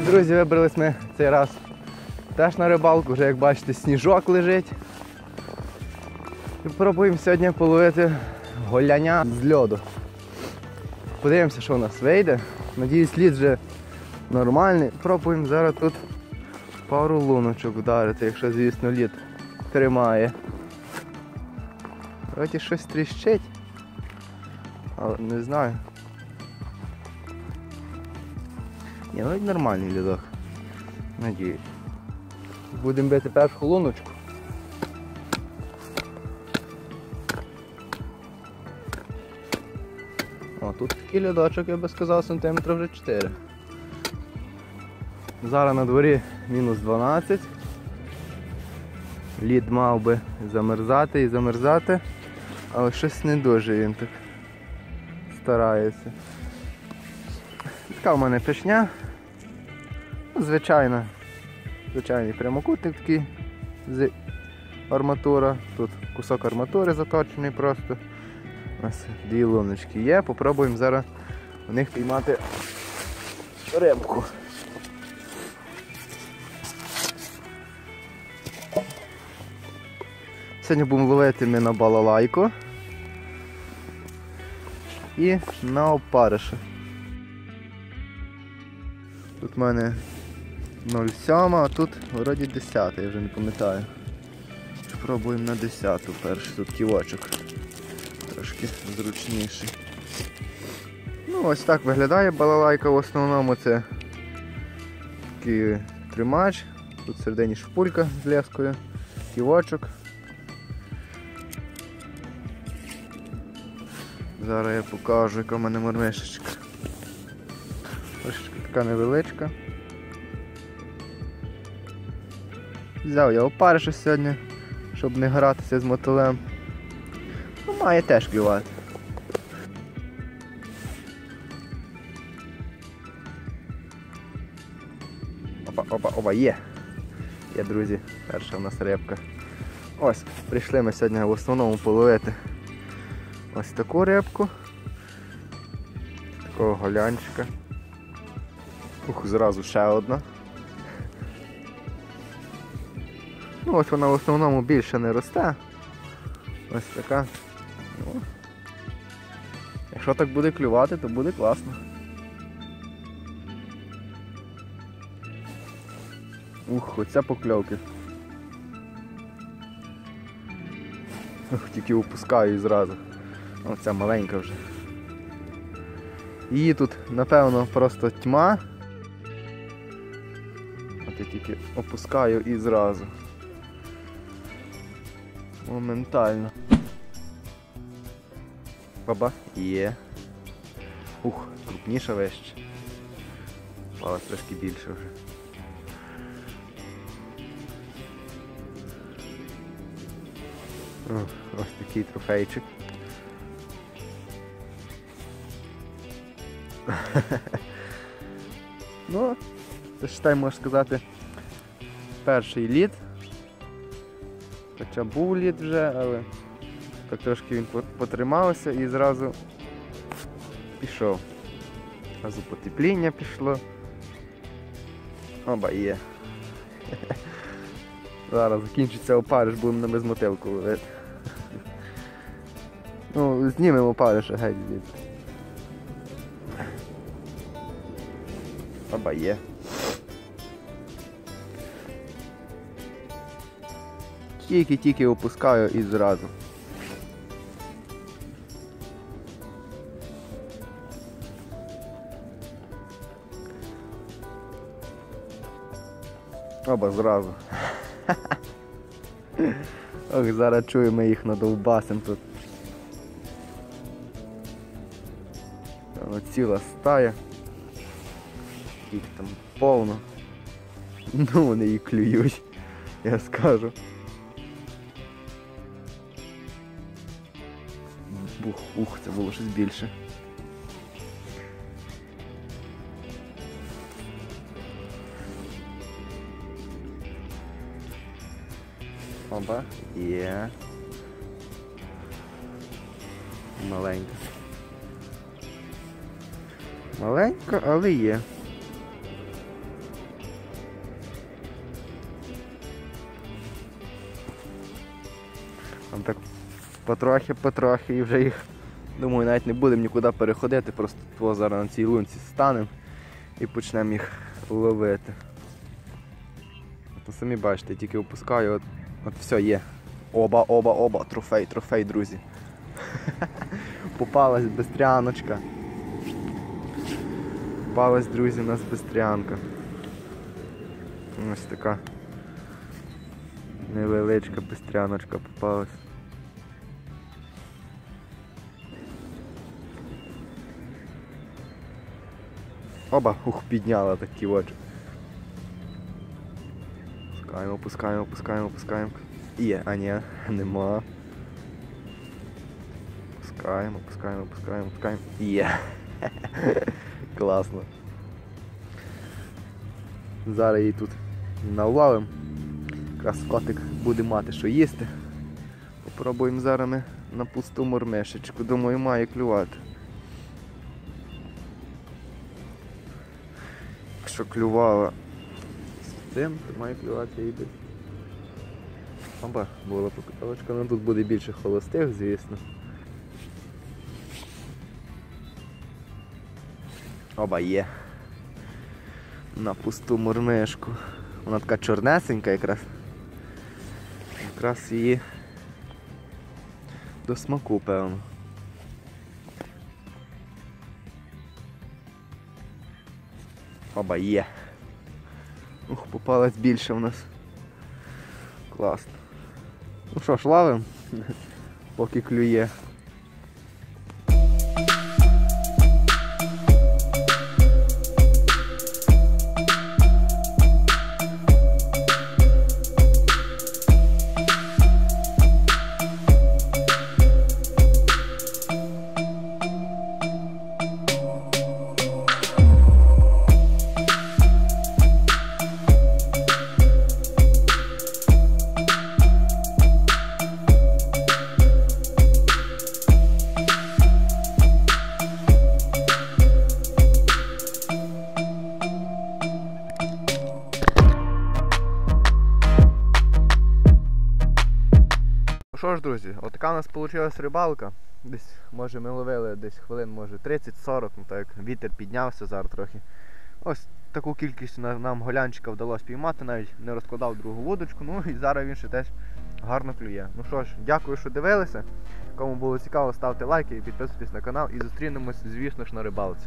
Привіт, друзі! Вибрались ми цей раз теж на рибалку, вже як бачите, сніжок лежить. І пробуємо сьогодні половити голяня з льоду. Подивимося, що у нас вийде. Надіюсь, лід вже нормальний. Пробуємо зараз тут пару луночок вдарити, якщо, звісно, лід тримає. Вроді щось тріщить. Але не знаю. Ні, ну нормальний лідок. Надіюсь. Будемо бити першу луночку. О, тут такий льодочок, я би сказав, сантиметрів вже 4. Зараз на дворі мінус 12. Лід мав би замерзати і замерзати, але щось не дуже він так старається. Така в мене пішня. Ну, Звичайна. Звичайний прямокутник такий з арматура. Тут кусок арматури заточений просто. Ось дві луночки є. Попробуємо зараз у них піймати рибку. Сьогодні будемо ловити ми на балалайку і на опариша. Тут в мене 0,7, а тут вроді 10, я вже не пам'ятаю. Спробуємо на 10 перший тут ківочок. Трошки зручніший. Ну ось так виглядає балалайка в основному це такий тримач. Тут всередині шпулька з лескою, ківочок. Зараз я покажу, яка в мене мормишечка. Мормишечка така невеличка. Взяв я опариша сьогодні, щоб не гратися з мотилем. Ну, має теж клювати. Опа, опа, опа, є. Є, друзі, перша в нас рибка. Ось, прийшли ми сьогодні в основному половити ось таку рибку. Такого голянчика. Ух, зразу ще одна. Ну ось вона в основному більше не росте. Ось така. Ну, Якщо так буде клювати, то буде класно. Ух, оця покльовки. Ух, тільки опускаю і зразу. Оця маленька вже. Її тут, напевно, просто тьма. От тільки опускаю і зразу. Моментально. Баба, є. Ух, крупніша вещь. Але трошки більше вже. Ось такий трофейчик. ну, це считай, можна сказати, перший лід. Хоча був лід вже, але так трошки він потримався і зразу пішов. Зразу потепління пішло. Оба є. Зараз закінчиться опариш, будемо на безмотилку ловити. Ну, знімемо опариша геть звідси. Оба є. Тільки-тільки опускаю і зразу. Оба зразу. Ох, зараз чуємо їх надовбасим тут. Воно ціла стая. Їх там повно. Ну вони і клюють, я скажу. Ух, ух, це було щось більше. Оба, є. Маленько. Маленько, але є. Там так потрохи-потрохи і вже їх. Думаю, навіть не будемо нікуди переходити, просто того зараз на цій лунці станемо і почнемо їх ловити. От самі бачите, тільки опускаю, от, от все є. Оба, оба, оба, трофей, трофей, друзі. Попалась бестряночка. Попалась, друзі, у нас бестрянка. Ось така невеличка бестряночка попалась. Оба, ух, підняла такі очі. Пускаємо, пускаємо, пускаємо, пускаємо. Є, а ні, нема. Пускаємо, пускаємо, пускаємо, пускаємо. Є. Класно. Зараз її тут наловимо. Якраз котик буде мати що їсти. Попробуємо зараз на пусту мормишечку. Думаю, має клювати. Якщо клювала тим, то має клювати і без. Оба, була попиталочка, ну тут буде більше холостих, звісно. Оба є. На пусту мурмишку. Вона така чорнесенька якраз. Якраз її до смаку, певно. Оба є. Ух, попалась більше в нас. Класно. Ну що ж, лавим, поки клює. Що ж, друзі, отака у нас вийшла рибалка. Десь, може, ми ловили десь хвилин, може 30-40, ну так як вітер піднявся зараз трохи. Ось таку кількість нам голянчика вдалося піймати, навіть не розкладав другу вудочку, ну і зараз він ще теж гарно клює. Ну що ж, дякую, що дивилися. Кому було цікаво, ставте лайки і підписуйтесь на канал і зустрінемось, звісно ж, на рибалці.